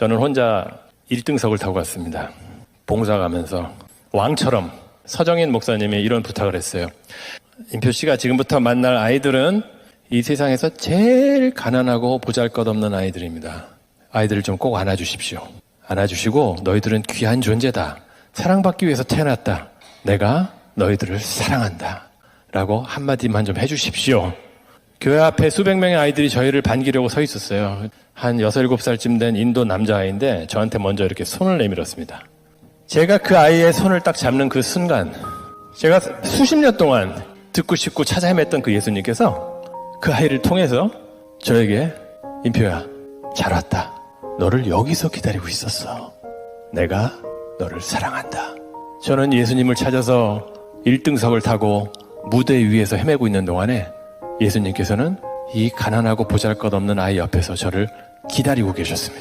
저는 혼자 1등석을 타고 갔습니다. 봉사 가면서 왕처럼 서정인 목사님이 이런 부탁을 했어요. 임표 씨가 지금부터 만날 아이들은 이 세상에서 제일 가난하고 보잘것없는 아이들입니다. 아이들을 좀 꼭 안아주십시오. 안아주시고 너희들은 귀한 존재다. 사랑받기 위해서 태어났다. 내가 너희들을 사랑한다. 라고 한마디만 좀 해주십시오. 교회 앞에 수백 명의 아이들이 저희를 반기려고 서 있었어요. 한 여섯 일곱 살쯤 된 인도 남자아이인데 저한테 먼저 이렇게 손을 내밀었습니다. 제가 그 아이의 손을 딱 잡는 그 순간 제가 수십 년 동안 듣고 싶고 찾아 헤맸던 그 예수님께서 그 아이를 통해서 저에게 인표야 잘 왔다. 너를 여기서 기다리고 있었어. 내가 너를 사랑한다. 저는 예수님을 찾아서 1등석을 타고 무대 위에서 헤매고 있는 동안에 예수님께서는 이 가난하고 보잘것없는 아이 옆에서 저를 기다리고 계셨습니다.